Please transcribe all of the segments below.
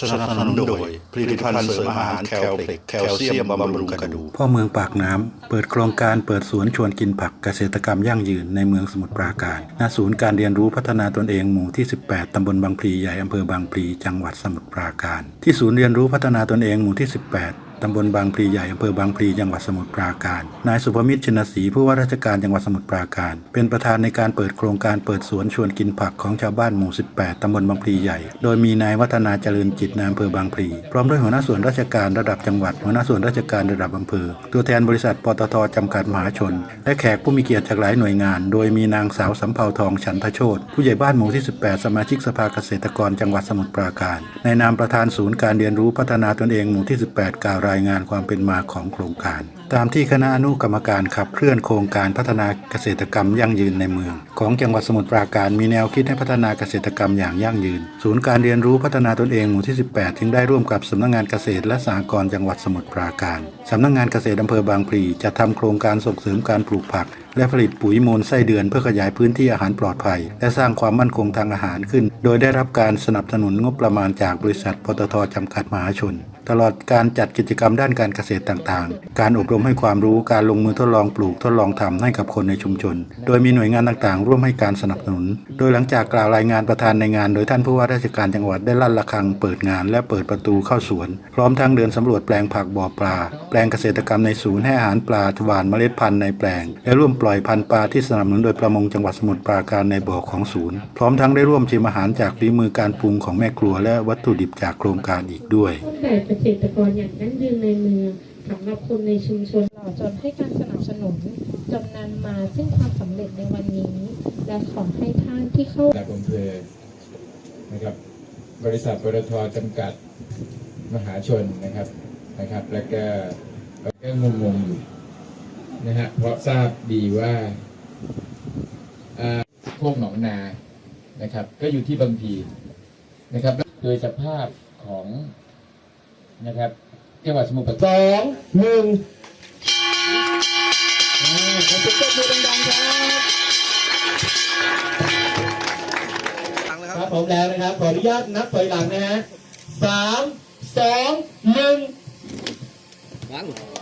สนับสนุนโดยผลิตภัณฑ์เสริมอาหารแคลเพล็กแคลเซียมบำรุงกระดูกพ่อเมืองปากน้ำ เปิดโครงการเปิดสวนชวนกินผักเกษตรกรรมยั่งยืนในเมืองสมุทรปราการณศูนย์การเรียนรู้พัฒนาตนเองหมู่ที่ 18 ตำบลบางพลีใหญ่อำเภอบางพลีจังหวัดสมุทรปราการ ที่ศูนย์เรียนรู้พัฒนาตนเองหมู่ที่ 18 ตำบลบางพลีใหญ่อำเภอบางพลีจังหวัดสมุทรปราการ นายสุภมิตรชินศรีผู้ว่าราชการจังหวัดสมุทรปราการ เป็นประธานในการเปิดโครงการเปิดสวนชวนกินผักของชาวบ้านหมู่ 18 ตำบลบางพลีใหญ่ โดยมีนายวัฒนาเจริญจิตนายอำเภอบางพลีพร้อมด้วยหัวหน้าส่วนราชการระดับจังหวัด หัวหน้าส่วนราชการระดับอำเภอ ตัวแทนบริษัทปตทจำกัดมหาชน และแขกผู้มีเกียรติจากหลายหน่วยงาน โดยมีนางสาวสำเภาทองฉันทโชตผู้ใหญ่บ้านหมู่ที่ 18 สมาชิกสภาเกษตรกรจังหวัดสมุทรปราการ ในนามประธานศูนย์การเรียนรู้พัฒนาตนเองหมู่ที่ 18กล่าวราายงานความเป็นมาของโครงการ ตามที่คณะอนุกรรมการขับเคลื่อนโครงการพัฒนาเกษตรกรรมยั่งยืนในเมือง ของจังหวัดสมุทรปราการมีแนวคิดให้พัฒนาเกษตรกรรมอย่างยั่งยืน ศูนย์การเรียนรู้พัฒนาตนเองหมู่ที่ 18 จึงได้ร่วมกับสำนักงานเกษตรและสหกรณ์จังหวัดสมุทรปราการสำนักงานเกษตรอำเภอบางพลีจะทำโครงการส่งเสริมการปลูกผัก และผลิตปุ๋ยมูลไส้เดือนเพื่อขยายพื้นที่อาหารปลอดภัย และสร้างความมั่นคงทางอาหารขึ้น โดยได้รับการสนับสนุนงบประมาณจากบริษัทปตทจำกัดมหาชน ตลอดการจัดกิจกรรมด้านการเกษตรต่างๆ การอบรมให้ความรู้การลงมือทดลองปลูกทดลองทำให้กับคนในชุมชน โดยมีหน่วยงานต่างๆ ร่วมให้การสนับสนุน โดยหลังจากกล่าวรายงานประธานในงาน โดยท่านผู้ว่าราชการจังหวัดได้ลั่นระฆังเปิดงานและเปิดประตูเข้าสวน พร้อมทั้งเดินสำรวจแปลงผักบ่อปลา แปลงเกษตรกรรมในศูนย์ให้อาหารปลาหว่านเมล็ดพันธุ์ในแปลงและร่วมปล่อยพันธุ์ปลาที่สนับสนุนโดยประมงจังหวัดสมุทรปราการในบ่อของศูนย์ พร้อมทั้งได้ร่วมชิมอาหารจากฝีมือการปรุงของแม่ครัวและวัตถุดิบจากโครงการอีกด้วยต้นแบบเกษตรกรอย่างยั่งยืนในเมืองสำหรับคนในชุมชนตลอจนให้การสนับสนุนจนนำมาซึ่งความสำเร็จในวันนี้ และขอให้ท่านที่เข้าระดับอำเภอนะครับบริษัทปตทจำกัดมหาชนนะครับนะครับ แล้วก็แล้วก็งงๆอยู่ นะฮะเพราะทราบดีว่าอ่าโคกหนองนานะครับ ก็อยู่ที่บางพีนะครับ โดยสภาพของนะครับจังหวัดสมุทรปราการสองหนึ่งอ่าขอเสียงปรบมือดังๆครับครับผมแล้วนะครับ ขออนุญาตนับถอยหลังนะฮะสามสองหนึ่งเอ้ยขอเสียงปรบมือดังๆครับและการฝึก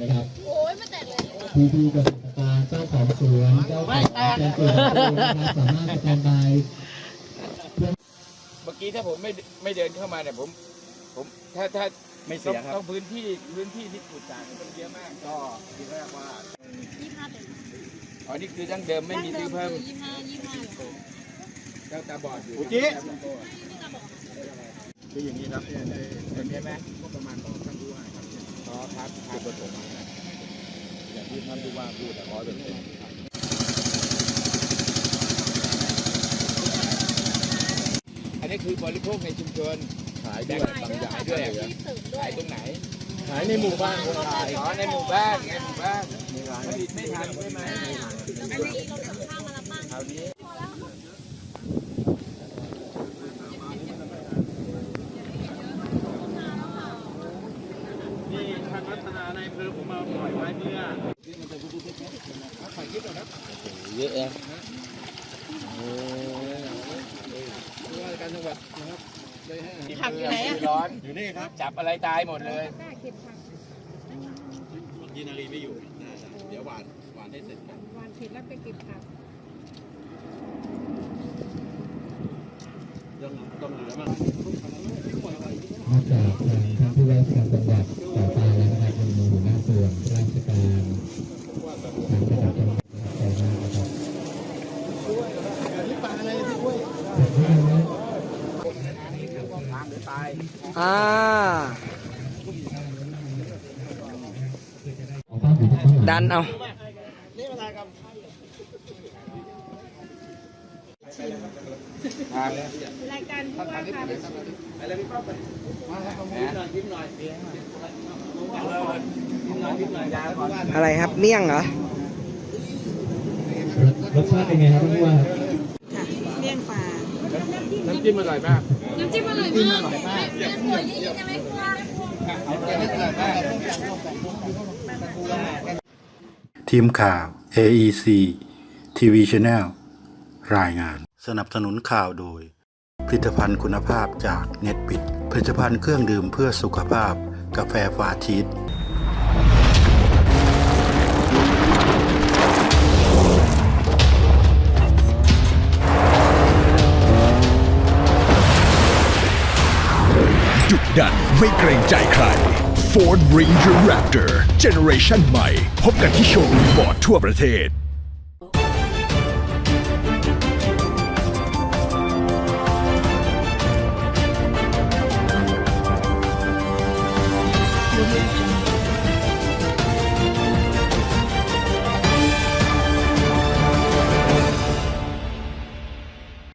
นะครับพี่พี่ๆเกษตรกรเจ้าของสวนเจ้าของแปลงปลูกนะครับสามารถสแตนบายเมื่อกี้ถ้าผมไม่ไม่เดินเข้ามาเนี่ยผม ผมถ้าถ้าไม่เสียครับต้องพื้นที่พื้นที่ที่ปลูกสารมันเยอะมากก็ที่เรียกว่าอ๋อนี่คือดั้งเดิมไม่มีซื้อเพิ่มยี่ห้ายี่ห้า เจ้าตาบอดอยู่โอเคคืออย่างนี้ครับเนี่ยในเห็นไหมงบประมาณของท่านผู้ว่าครับอ๋อครับครับประสงค์อย่างที่ท่านผู้ว่าพูดร้อยเปอร์เซ็นต์อันนี้คือบริโภคในชุมชนขายด้วยบางอย่างขายด้ด้ววยยเหรอขายตรงไหนขายในหมู่บ้านคนขายอ๋อในหมู่บ้านไงหมู่บ้านมีร้านผลิตไม่ทันใช่ไหมอันนี้รถกับข้าวมารับบ้างคราวนี้ ทางรัตนาในอำเภอผมมาปล่อยไว้เมื่อเยอะนะโอ้ผู้ว่าการจังหวัดนะครับได้ให้ผักอยู่ไหนอะร้อนอยู่นี่ครับ จับอะไรตายหมดเลยยินารีไม่อยู่น่าจะเดี๋ยวหวานหวานให้เสร็จกันวันเสร็จแล้วไปเก็บผักยังต้องเหลือมั้ง นอกจากทางท่านผู้ว่าราชการจังหวัดต่อไปแล้วนะครับยังมีหัวหน้าส่วนราชการทางระดับจังหวัดต่อมานะครับอ่าขอควา มผิดข้างหลังดันเอาครับรายการผู้ว่าค่ะอะไรครับเมี่ยงเหรอรถรสชาติเป็นไงครับท่านผู้ว่าครับค่ะเลี่ยงปลาน้ำจิ้มอร่อยมากน้ำจิ้มอร่อยมากเลี่ยงหัวยี่ใช่ไหมครัวทีมข่าว AEC TV Channel รายงาน สนับสนุนข่าวโดยผ ลิตภัณฑ์คุณภาพจากเน็ตปิดผลิตภัณฑ์เครื่องดื่มเพื่อสุขภาพ กาแฟฟาชีสดุดันไม่เกรงใจใคร Ford Ranger Raptor Generation ใหม่ พบกันที่โชว์รูมฟอร์ดทั่วประเทศ